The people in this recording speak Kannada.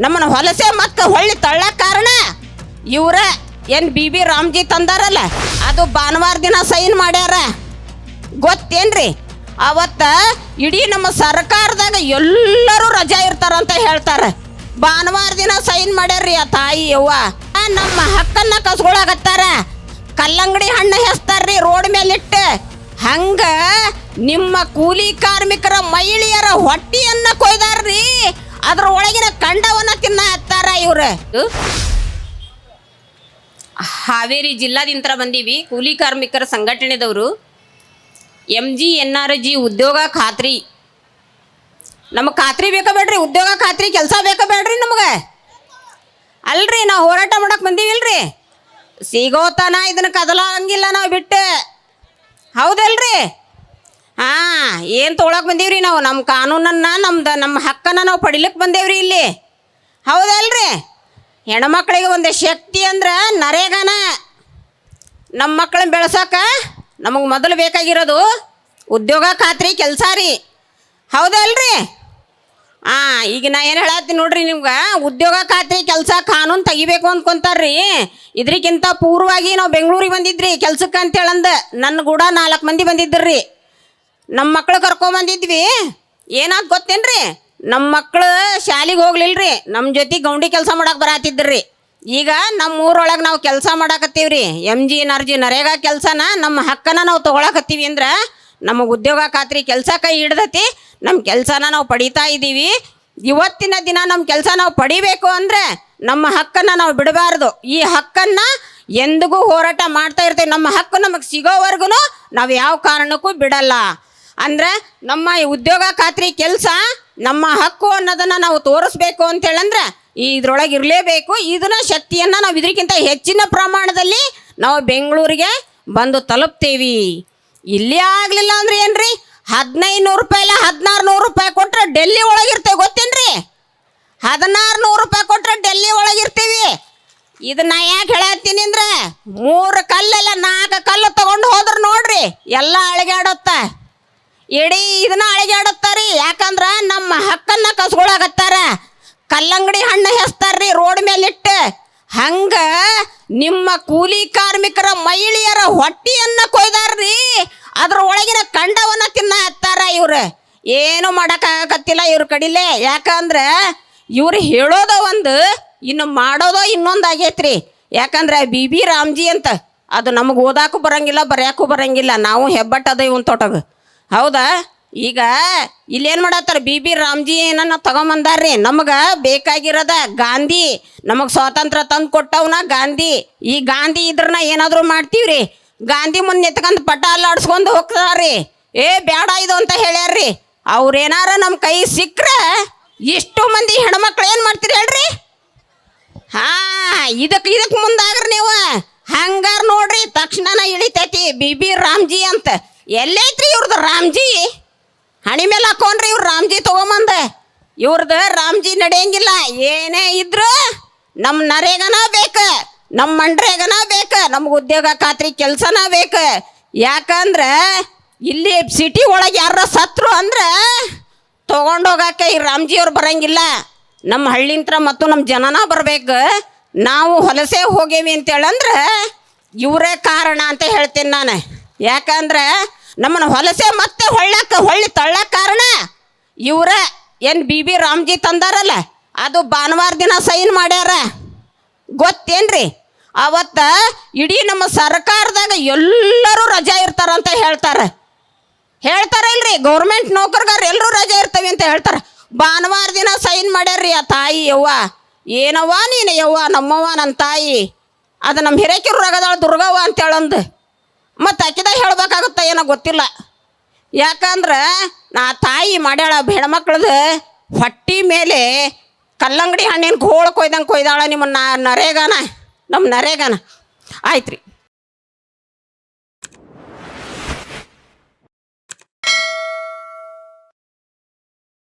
ನಮ್ಮನ್ನ ಹೊಲಸೆ ಮಕ್ಕ ಹೊಳ್ಳಿ ತಳ್ಳ ಕಾರಣ ಇವ್ರ ಏನ್ ಬಿ ಬಿ ರಾಮ್ಜಿ ತಂದಾರಲ್ಲ, ಅದು ಭಾನುವಾರ ದಿನ ಸೈನ್ ಮಾಡ್ಯಾರ. ಗೊತ್ತೇನ್ರಿ? ಅವತ್ತ ಇಡೀ ನಮ್ಮ ಸರ್ಕಾರದಾಗ ಎಲ್ಲರೂ ರಜಾ ಇರ್ತಾರಂತ ಹೇಳ್ತಾರೆ. ಭಾನುವಾರ ದಿನ ಸೈನ್ ಮಾಡ್ಯಾರ್ರಿ ಆ ತಾಯಿ ಯವ್ವ. ನಮ್ಮ ಹಕ್ಕನ್ನ ಕಸ್ಕೊಳಕತ್ತಾರ ಕಲ್ಲಂಗಡಿ ಹಣ್ಣು ಹೆಸ್ತಾರ್ರಿ ರೋಡ್ ಮೇಲಿಟ್ಟು. ಹಂಗ ನಿಮ್ಮ ಕೂಲಿ ಕಾರ್ಮಿಕರ ಮಹಿಳೆಯರ ಹೊಟ್ಟಿಯನ್ನ ಕೊಯ್ದಾರ್ರಿ. ಅದ್ರ ಒಳಗಿನ ಕಂಡವನ್ನ ತಿನ್ನ ಹತ್ತಾರ ಇವ್ರು ಹಾವೇರಿ ಜಿಲ್ಲಾದಿಂತ ಬಂದೀವಿ. ಕೂಲಿ ಕಾರ್ಮಿಕರ ಸಂಘಟನೆದವರು. M G N R G ಉದ್ಯೋಗ ಖಾತ್ರಿ. ನಮಗೆ ಖಾತ್ರಿ ಬೇಕಾ ಬೇಡ್ರಿ? ಉದ್ಯೋಗ ಖಾತ್ರಿ, ಕೆಲಸ ಬೇಕಾ ಬೇಡ್ರಿ ನಮಗೆ? ಅಲ್ರಿ, ನಾವು ಹೋರಾಟ ಮಾಡಕ್ಕೆ ಬಂದೀವಿಲ್ರಿ? ಸಿಗೋತನ ಇದನ್ನ ಕದಲಂಗಿಲ್ಲ ನಾವು ಬಿಟ್ಟು. ಹೌದಲ್ರಿ? ಹಾಂ ಏನು ತೊಗೊಳಕ್ ಬಂದೇವ್ರಿ ನಾವು? ನಮ್ಮ ಕಾನೂನನ್ನ, ನಮ್ದು ನಮ್ಮ ಹಕ್ಕನ್ನ ನಾವು ಪಡಿಲಿಕ್ಕೆ ಬಂದೇವ್ರಿ ಇಲ್ಲಿ. ಹೌದಲ್ರಿ? ಹೆಣ್ಮಕ್ಳಿಗೆ ಒಂದು ಶಕ್ತಿ ಅಂದ್ರೆ ನರೇಗನ. ನಮ್ಮ ಮಕ್ಕಳನ್ನ ಬೆಳ್ಸೋಕ ನಮಗೆ ಮೊದಲು ಬೇಕಾಗಿರೋದು ಉದ್ಯೋಗ ಖಾತ್ರಿ ಕೆಲಸ ರೀ. ಹೌದಲ್ರಿ? ಹಾಂ ಈಗ ನಾ ಏನು ಹೇಳತ್ತೀನಿ ನೋಡ್ರಿ ನಿಮ್ಗೆ, ಉದ್ಯೋಗ ಖಾತ್ರಿ ಕೆಲಸ ಕಾನೂನು ತೆಗಿಬೇಕು ಅಂದ್ಕೊಂತಾರ್ರಿ ಇದ್ರಿಗಿಂತ ಪೂರ್ವವಾಗಿ ನಾವು ಬೆಂಗಳೂರಿಗೆ ಬಂದಿದ್ರಿ ಕೆಲ್ಸಕ್ಕೆ ಅಂತೇಳಂದ ನನ್ನ ಕೂಡ ನಾಲ್ಕು ಮಂದಿ ಬಂದಿದ್ರಿ. ನಮ್ಮ ಮಕ್ಳು ಕರ್ಕೊಂಬಂದಿದ್ವಿ. ಏನಾದ್ ಗೊತ್ತೇನ್ರಿ? ನಮ್ಮ ಮಕ್ಕಳು ಶಾಲೆಗೆ ಹೋಗ್ಲಿಲ್ರಿ. ನಮ್ಮ ಜೊತೆ ಗೌಂಡಿ ಕೆಲಸ ಮಾಡಕ್ಕೆ ಬರತ್ತಿದ್ರಿ ಈಗ ನಮ್ಮ ಊರೊಳಗೆ ನಾವು ಕೆಲಸ ಮಾಡಾಕತ್ತೀವ್ರಿ. ಎಂ ಜಿ ನರ್ಜಿ ನರೇಗಾ ಕೆಲಸನ ನಮ್ಮ ಹಕ್ಕನ್ನ ನಾವು ತೊಗೊಳಕತ್ತೀವಿ ಅಂದ್ರೆ ನಮಗೆ ಉದ್ಯೋಗ ಖಾತ್ರಿ ಕೆಲಸ ಕೈ ಹಿಡ್ದತಿ ನಮ್ಮ ಕೆಲಸನ ನಾವು ಪಡಿತಾ ಇದ್ದೀವಿ. ಇವತ್ತಿನ ದಿನ ನಮ್ಮ ಕೆಲಸ ನಾವು ಪಡಿಬೇಕು ಅಂದರೆ ನಮ್ಮ ಹಕ್ಕನ್ನು ನಾವು ಬಿಡಬಾರ್ದು. ಈ ಹಕ್ಕನ್ನು ಎಂದಿಗೂ ಹೋರಾಟ ಮಾಡ್ತಾ ಇರ್ತೀವಿ. ನಮ್ಮ ಹಕ್ಕು ನಮಗೆ ಸಿಗೋವರೆಗೂ ನಾವು ಯಾವ ಕಾರಣಕ್ಕೂ ಬಿಡಲ್ಲ. ಅಂದ್ರೆ ನಮ್ಮ ಈ ಉದ್ಯೋಗ ಖಾತ್ರಿ ಕೆಲಸ ನಮ್ಮ ಹಕ್ಕು ಅನ್ನೋದನ್ನ ನಾವು ತೋರಿಸ್ಬೇಕು ಅಂತೇಳಂದ್ರೆ ಇದ್ರೊಳಗೆ ಇರಲೇಬೇಕು. ಇದನ್ನ ಶಕ್ತಿಯನ್ನು ನಾವು ಇದಕ್ಕಿಂತ ಹೆಚ್ಚಿನ ಪ್ರಮಾಣದಲ್ಲಿ ನಾವು ಬೆಂಗಳೂರಿಗೆ ಬಂದು ತಲುಪ್ತೀವಿ. ಇಲ್ಲಿ ಆಗಲಿಲ್ಲ ಅಂದ್ರೆ ಏನ್ರಿ? ಹದಿನೈದು ನೂರು ರೂಪಾಯಿ ಇಲ್ಲ ಹದಿನಾರು ನೂರು ರೂಪಾಯಿ ಕೊಟ್ಟರೆ ಡೆಲ್ಲಿ ಒಳಗಿರ್ತೇವೆ ಗೊತ್ತೇನ್ರಿ? ಹದಿನಾರು ನೂರು ರೂಪಾಯಿ ಕೊಟ್ಟರೆ ಡೆಲ್ಲಿ ಒಳಗಿರ್ತೀವಿ ಇದನ್ನ ಯಾಕೆ ಹೇಳತ್ತೀನಿ ಅಂದ್ರೆ ಮೂರು ಕಲ್ಲೆಲ್ಲ ನಾಲ್ಕು ಕಲ್ಲು ತಗೊಂಡು ಹೋದ್ರೆ ನೋಡ್ರಿ, ಎಲ್ಲ ಅಳಿಗಾಡುತ್ತ. ಇಡೀ ಇದನ್ನ ಅಳಿಗಾಡತ್ತಾರಿ. ಯಾಕಂದ್ರ ನಮ್ಮ ಹಕ್ಕನ್ನ ಕಸ್ಕೊಳಕತ್ತಾರ. ಕಲ್ಲಂಗಡಿ ಹಣ್ಣು ಹೆಸ್ತಾರ್ರಿ ರೋಡ್ ಮೇಲಿಟ್ಟು. ಹಂಗ ನಿಮ್ಮ ಕೂಲಿ ಕಾರ್ಮಿಕರ ಮಹಿಳೆಯರ ಹೊಟ್ಟಿಯನ್ನ ಕೊಯ್ದಾರ್ರಿ. ಅದ್ರ ಒಳಗಿನ ಕಂಡವನ್ನ ತಿನ್ನ ಹತ್ತಾರ ಇವ್ರು. ಏನು ಮಾಡಕ್ಕಾಗತ್ತಿಲ್ಲ ಇವ್ರ ಕಡಿಲೆ. ಯಾಕಂದ್ರೆ ಇವ್ರು ಹೇಳೋದ ಒಂದು, ಇನ್ನು ಮಾಡೋದೋ ಇನ್ನೊಂದು ಆಗೈತ್ರಿ. ಯಾಕಂದ್ರೆ ಬಿ ಬಿ ರಾಮ್ಜಿ ಅಂತ. ಅದು ನಮಗೆ ಓದಾಕು ಬರಂಗಿಲ್ಲ, ಬರ್ಯಾಕು ಬರಂಗಿಲ್ಲ. ನಾವು ಹೆಬ್ಬಟ್ಟದ ಇವನ್ ತೋಟಗ. ಹೌದಾ? ಈಗ ಇಲ್ಲೇನು ಮಾಡತ್ತಾರ? ಬಿ ಬಿ ರಾಮ್ಜಿ ಏನನ್ನ ತಗೊಂಬಂದಾರ್ರಿ. ನಮಗ ಬೇಕಾಗಿರೋದ ಗಾಂಧಿ, ನಮಗೆ ಸ್ವಾತಂತ್ರ್ಯ ತಂದು ಕೊಟ್ಟವನ ಗಾಂಧಿ. ಈ ಗಾಂಧಿ ಇದ್ರನ್ನ ಏನಾದರೂ ಮಾಡ್ತೀವ್ರಿ? ಗಾಂಧಿ ಮುಂದೆ ಎತ್ಕೊಂಡು ಪಟ ಅಲ್ಲಾಡ್ಸ್ಕೊಂಡು ಹೋಗ್ತಾರ್ರಿ. ಏ ಬೇಡ ಇದು ಅಂತ ಹೇಳ್ಯಾರ್ರಿ. ಅವ್ರೇನಾರ ನಮ್ಮ ಕೈ ಸಿಕ್ಕ್ರೆ ಇಷ್ಟು ಮಂದಿ ಹೆಣ್ಮಕ್ಳು ಏನು ಮಾಡ್ತೀರಿ ಹೇಳ್ರಿ? ಹಾ ಇದಕ್ಕೆ ಇದಕ್ಕೆ ಮುಂದಾಗ್ರಿ ನೀವು. ಹಂಗಾರ ನೋಡ್ರಿ, ತಕ್ಷಣನ ಇಳಿತೈತಿ ಬಿ ಬಿ ರಾಮ್ಜಿ ಅಂತ. ಎಲ್ಲೈತ್ರಿ ಇವ್ರದ್ದು ರಾಮ್ಜಿ? ಹಣಿ ಮೇಲೆ ಹಾಕೊಂಡ್ರಿ ಇವ್ರು ರಾಮ್ಜಿ ತಗೊಂಬಂದ. ಇವ್ರದ್ದು ರಾಮ್ಜಿ ನಡೆಯಂಗಿಲ್ಲ. ಏನೇ ಇದ್ರು ನಮ್ಮ ನರೇಗನ ಬೇಕು ನಮ್ಮ ಮಂಡ್ರೇಗನ ಬೇಕು, ನಮ್ಗೆ ಉದ್ಯೋಗ ಖಾತ್ರಿ ಕೆಲಸನ ಬೇಕು. ಯಾಕಂದ್ರೆ ಇಲ್ಲಿ ಸಿಟಿ ಒಳಗೆ ಯಾರ ಸತ್ರು ಅಂದ್ರೆ ತೊಗೊಂಡೋಗಕ್ಕೆ ಈ ರಾಮ್ಜಿಯವ್ರು ಬರಂಗಿಲ್ಲ. ನಮ್ಮ ಹಳ್ಳಿಂತ್ರ ಮತ್ತು ನಮ್ಮ ಜನನ ಬರಬೇಕು. ನಾವು ಹೊಲಸೆ ಹೋಗೇವಿ ಅಂತೇಳಂದ್ರೆ ಇವರೇ ಕಾರಣ ಅಂತ ಹೇಳ್ತೀನಿ ನಾನು. ಯಾಕಂದ್ರೆ ನಮ್ಮನ್ನ ಹೊಲಸೆ ಮತ್ತೆ ಹೊಳ್ಳಕ್ಕೆ, ಹೊಳ್ಳಿ ತಳ್ಳಕ್ಕೆ ಕಾರಣ ಇವರ ಏನು ಬಿ ಬಿ ರಾಮ್ಜಿ ತಂದಾರಲ್ಲ, ಅದು ಭಾನುವಾರ ದಿನ ಸೈನ್ ಮಾಡ್ಯಾರ. ಗೊತ್ತೇನ್ರಿ? ಅವತ್ತ ಇಡೀ ನಮ್ಮ ಸರ್ಕಾರದಾಗ ಎಲ್ಲರೂ ರಜಾ ಇರ್ತಾರಂತ ಹೇಳ್ತಾರೆ. ಹೇಳ್ತಾರ ಇಲ್ರಿ? ಗೌರ್ಮೆಂಟ್ ನೌಕರ್ಗಾರ ಎಲ್ಲರೂ ರಜಾ ಇರ್ತವೆ ಅಂತ ಹೇಳ್ತಾರೆ. ಭಾನುವಾರ ದಿನ ಸೈನ್ ಮಾಡ್ಯಾರ್ರಿ ಆ ತಾಯಿ ಯವ್ವ. ಏನವ್ವ ನೀನು ಯವ್ವ? ನಮ್ಮವ್ವ ನನ್ನ ತಾಯಿ. ಅದು ನಮ್ಮ ಹಿರೇಕಿರು ರಗದಾಳ ದುರ್ಗವ್ವ ಅಂತ ಹೇಳಂದು. ಮತ್ತು ಅಕ್ಕಿದ ಹೇಳ್ಬೇಕಾಗುತ್ತ ಏನೋ ಗೊತ್ತಿಲ್ಲ. ಯಾಕಂದ್ರೆ ನಾ ತಾಯಿ ಮಾಡ್ಯಾಳ ಹೆಣ್ಮಕ್ಳದು ಹೊಟ್ಟಿ ಮೇಲೆ ಕಲ್ಲಂಗಡಿ ಹಣ್ಣಿನ ಗೋಳು ಕೊಯ್ದಂಗೆ ಕೊಯ್ದಾಳ ನಿಮ್ಮ ನರೇಗಾನ, ನಮ್ಮ ನರೇಗಾನ. ಆಯ್ತು ರೀ